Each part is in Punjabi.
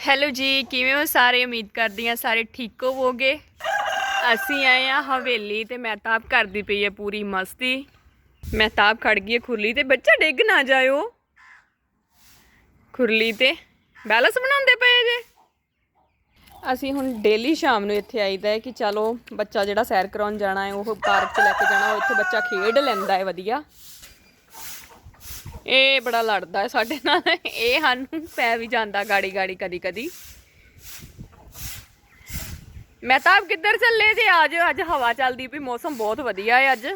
ਹੈਲੋ ਜੀ, ਕਿਵੇਂ ਹੋ ਸਾਰੇ? ਉਮੀਦ ਕਰਦੀ ਹਾਂ ਸਾਰੇ ਠੀਕ ਹੋਵੋਗੇ। ਅਸੀਂ ਆਏ ਆ ਹਵੇਲੀ ਤੇ ਮਹਿਤਾਬ ਕਰਦੀ ਪਈ ਹੈ ਪੂਰੀ ਮਸਤੀ। ਮਹਿਤਾਬ ਖੜ ਗਈ ਹੈ ਖੁਰਲੀ ਤੇ ਬੱਚਾ ਡਿੱਗ ਨਾ ਜਾਇਓ। ਖੁਰਲੀ ਤੇ ਬੈਲੈਂਸ ਬਣਾਉਂਦੇ ਪਏ ਜੇ। ਅਸੀਂ ਹੁਣ ਡੇਲੀ ਸ਼ਾਮ ਨੂੰ ਇੱਥੇ ਆਈਦਾ ਹੈ ਕਿ ਚਲੋ ਬੱਚਾ ਜਿਹੜਾ ਸੈਰ ਕਰਾਉਣ ਜਾਣਾ ਹੈ, ਉਹ ਪਾਰਕ 'ਚ ਲੈ ਕੇ ਜਾਣਾ, ਉਹ ਇੱਥੇ ਬੱਚਾ ਖੇਡ ਲੈਂਦਾ ਹੈ ਵਧੀਆ। ਇਹ ਬੜਾ ਲੜਦਾ ਹੈ ਸਾਡੇ ਨਾਲ। ਇਹ ਸਾਨੂੰ ਪੈ ਵੀ ਜਾਂਦਾ ਗਾੜੀ ਗਾੜੀ ਕਦੀ ਕਦੀ ਮੈਂ ਤਾਂ ਆਪ ਕਿੱਧਰ ਚੱਲੇ ਜੇ? ਅੱਜ ਅੱਜ ਹਵਾ ਚੱਲਦੀ ਪਈ, ਮੌਸਮ ਬਹੁਤ ਵਧੀਆ ਹੈ ਅੱਜ।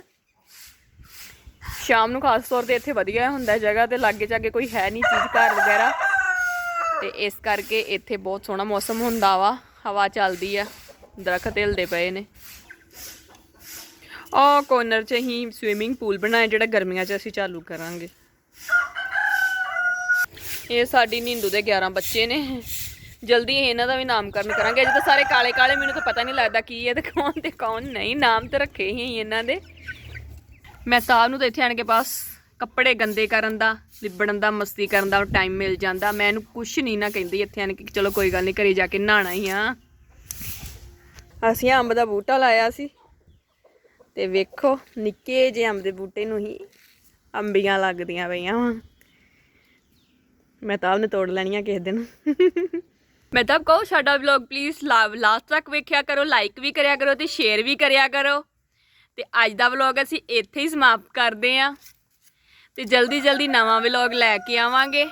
ਸ਼ਾਮ ਨੂੰ ਖਾਸ ਤੌਰ ਤੇ ਇੱਥੇ ਵਧੀਆ ਹੁੰਦਾ ਜਗ੍ਹਾ ਤੇ, ਲਾਗੇ ਚਾਗੇ ਕੋਈ ਹੈ ਨਹੀਂ ਚੀਜ਼, ਘਰ ਵਗੈਰਾ। ਤੇ ਇਸ ਕਰਕੇ ਇੱਥੇ ਬਹੁਤ ਸੋਹਣਾ ਮੌਸਮ ਹੁੰਦਾ ਵਾ। ਹਵਾ ਚੱਲਦੀ ਆ, ਦਰਖਤ ਹਿਲਦੇ ਪਏ ਨੇ। ਉਹ ਕੋਨਰ 'ਚ ਹੀ ਸਵਿਮਿੰਗ ਪੂਲ ਬਣਾਇਆ, ਜਿਹੜਾ ਗਰਮੀਆਂ 'ਚ ਅਸੀਂ ਚਾਲੂ ਕਰਾਂਗੇ। ਇਹ ਸਾਡੀ ਨਿੰਦੂ ਦੇ 11 ਬੱਚੇ ਨੇ। ਜਲਦੀ ਇਹਨਾਂ ਦਾ ਵੀ ਨਾਮਕਰਨ ਕਰਾਂਗੇ। ਅਜੇ ਤਾਂ ਸਾਰੇ ਕਾਲੇ ਕਾਲੇ, ਮੈਨੂੰ ਤਾਂ ਪਤਾ ਨਹੀਂ ਲੱਗਦਾ ਕੀ ਹੈ ਤੇ ਕੌਣ ਤੇ ਕੌਣ ਨਹੀਂ। ਨਾਮ ਤਾਂ ਰੱਖੇ ਹੀ ਇਹਨਾਂ ਦੇ। ਮੈਂ ਸਾਹਿਬ ਨੂੰ ਤਾਂ ਇੱਥੇ ਆਣ ਕੇ ਬਸ ਕੱਪੜੇ ਗੰਦੇ ਕਰਨ ਦਾ, ਲਿਬੜਨ ਦਾ, ਮਸਤੀ ਕਰਨ ਦਾ ਟਾਈਮ ਮਿਲ ਜਾਂਦਾ। ਮੈਂ ਇਹਨੂੰ ਕੁਛ ਨਹੀਂ ਨਾ ਕਹਿੰਦੀ ਇੱਥੇ ਆਣ ਕੇ ਚਲੋ ਕੋਈ ਗੱਲ ਨਹੀਂ, ਘਰੇ ਜਾ ਕੇ ਨਹਾਣਾ ਹੀ ਆ। ਅਸੀਂ ਅੰਬ ਦਾ ਬੂਟਾ ਲਾਇਆ ਸੀ। ਤੇ ਵੇਖੋ, ਨਿੱਕੇ ਜਿਹੇ ਅੰਬ ਦੇ ਬੂਟੇ ਨੂੰ ਹੀ ਅੰਬੀਆਂ ਲੱਗਦੀਆਂ ਪਈਆਂ ਵਾ। ਮੈਂ ਤਾਂ ਉਹਨੇ ਤੋੜ ਲੈਣੀਆਂ ਕਿਸੇ ਦਿਨ। ਮੈਂ ਤਾਂ ਕਹੋ, ਸਾਡਾ ਵਲੌਗ ਪਲੀਜ਼ ਲਾਸਟ ਤੱਕ ਵੇਖਿਆ ਕਰੋ ਲਾਈਕ ਵੀ ਕਰਿਆ ਕਰੋ ਤੇ ਸ਼ੇਅਰ ਵੀ ਕਰਿਆ ਕਰੋ। ਤੇ ਅੱਜ ਦਾ ਵਲੌਗ ਅਸੀਂ ਇੱਥੇ ਹੀ ਸਮਾਪਤ ਕਰਦੇ ਆਂ। ਤੇ ਜਲਦੀ ਜਲਦੀ ਨਵਾਂ ਵਲੌਗ ਲੈ ਕੇ ਆਵਾਂਗੇ।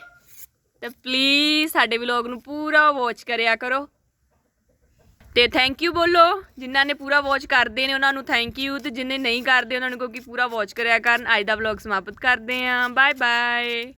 ਤੇ ਪਲੀਜ਼ ਸਾਡੇ ਵਲੌਗ ਨੂੰ ਪੂਰਾ ਵਾਚ ਕਰਿਆ ਕਰੋ। ਤੇ ਥੈਂਕ ਯੂ ਬੋਲੋ। ਜਿਨ੍ਹਾਂ ਨੇ ਪੂਰਾ ਵਾਚ ਕਰਦੇ ਨੇ, ਉਹਨਾਂ ਨੂੰ ਥੈਂਕ ਯੂ ਤੇ ਜਿਨ੍ਹਾਂ ਨਹੀਂ ਕਰਦੇ, ਉਹਨਾਂ ਨੂੰ ਕਿਉਂਕਿ ਪੂਰਾ ਵਾਚ ਕਰਿਆ ਕਰਨ, ਅੱਜ ਦਾ ਵਲੌਗ ਸਮਾਪਤ ਕਰਦੇ ਆਂ ਬਾਏ ਬਾਏ